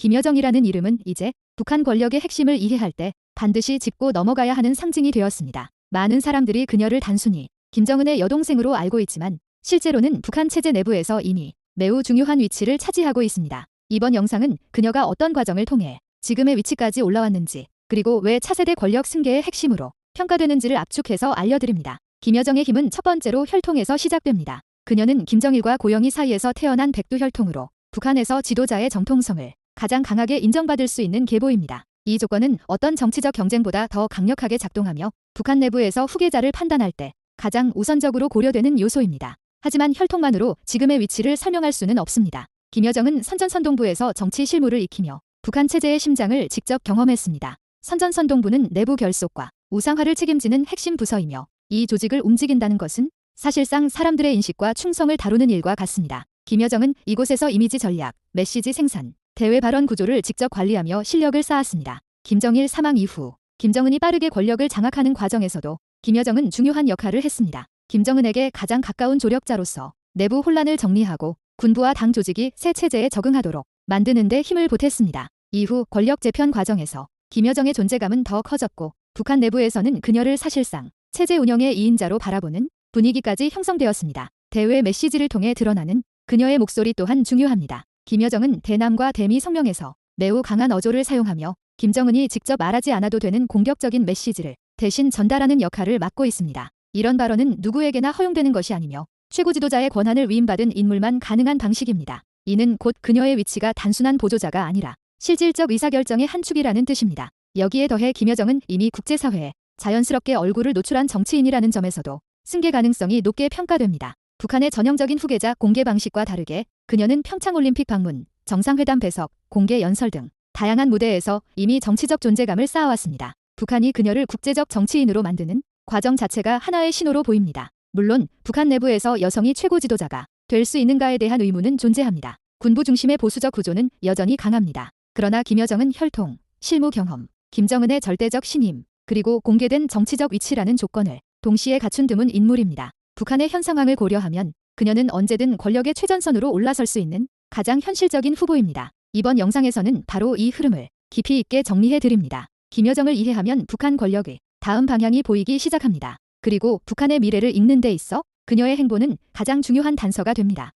김여정이라는 이름은 이제 북한 권력의 핵심을 이해할 때 반드시 짚고 넘어가야 하는 상징이 되었습니다. 많은 사람들이 그녀를 단순히 김정은의 여동생으로 알고 있지만 실제로는 북한 체제 내부에서 이미 매우 중요한 위치를 차지하고 있습니다. 이번 영상은 그녀가 어떤 과정을 통해 지금의 위치까지 올라왔는지 그리고 왜 차세대 권력 승계의 핵심으로 평가되는지를 압축해서 알려드립니다. 김여정의 힘은 첫 번째로 혈통에서 시작됩니다. 그녀는 김정일과 고영희 사이에서 태어난 백두 혈통으로 북한에서 지도자의 정통성을 가장 강하게 인정받을 수 있는 계보입니다. 이 조건은 어떤 정치적 경쟁보다 더 강력하게 작동하며 북한 내부에서 후계자를 판단할 때 가장 우선적으로 고려되는 요소입니다. 하지만 혈통만으로 지금의 위치를 설명할 수는 없습니다. 김여정은 선전선동부에서 정치 실무를 익히며 북한 체제의 심장을 직접 경험했습니다. 선전선동부는 내부 결속과 우상화를 책임지는 핵심 부서이며 이 조직을 움직인다는 것은 사실상 사람들의 인식과 충성을 다루는 일과 같습니다. 김여정은 이곳에서 이미지 전략, 메시지 생산, 대외 발언 구조를 직접 관리하며 실력을 쌓았습니다. 김정일 사망 이후 김정은이 빠르게 권력을 장악하는 과정에서도 김여정은 중요한 역할을 했습니다. 김정은에게 가장 가까운 조력자로서 내부 혼란을 정리하고 군부와 당 조직이 새 체제에 적응하도록 만드는 데 힘을 보탰습니다. 이후 권력 재편 과정에서 김여정의 존재감은 더 커졌고 북한 내부에서는 그녀를 사실상 체제 운영의 2인자로 바라보는 분위기까지 형성되었습니다. 대외 메시지를 통해 드러나는 그녀의 목소리 또한 중요합니다. 김여정은 대남과 대미 성명에서 매우 강한 어조를 사용하며 김정은이 직접 말하지 않아도 되는 공격적인 메시지를 대신 전달하는 역할을 맡고 있습니다. 이런 발언은 누구에게나 허용되는 것이 아니며 최고 지도자의 권한을 위임받은 인물만 가능한 방식입니다. 이는 곧 그녀의 위치가 단순한 보조자가 아니라 실질적 의사결정의 한 축이라는 뜻입니다. 여기에 더해 김여정은 이미 국제사회에 자연스럽게 얼굴을 노출한 정치인이라는 점에서도 승계 가능성이 높게 평가됩니다. 북한의 전형적인 후계자 공개 방식과 다르게 그녀는 평창올림픽 방문, 정상회담 배석, 공개 연설 등 다양한 무대에서 이미 정치적 존재감을 쌓아왔습니다. 북한이 그녀를 국제적 정치인으로 만드는 과정 자체가 하나의 신호로 보입니다. 물론 북한 내부에서 여성이 최고 지도자가 될 수 있는가에 대한 의문은 존재합니다. 군부 중심의 보수적 구조는 여전히 강합니다. 그러나 김여정은 혈통, 실무 경험, 김정은의 절대적 신임, 그리고 공개된 정치적 위치라는 조건을 동시에 갖춘 드문 인물입니다. 북한의 현 상황을 고려하면 그녀는 언제든 권력의 최전선으로 올라설 수 있는 가장 현실적인 후보입니다. 이번 영상에서는 바로 이 흐름을 깊이 있게 정리해 드립니다. 김여정을 이해하면 북한 권력의 다음 방향이 보이기 시작합니다. 그리고 북한의 미래를 읽는 데 있어 그녀의 행보는 가장 중요한 단서가 됩니다.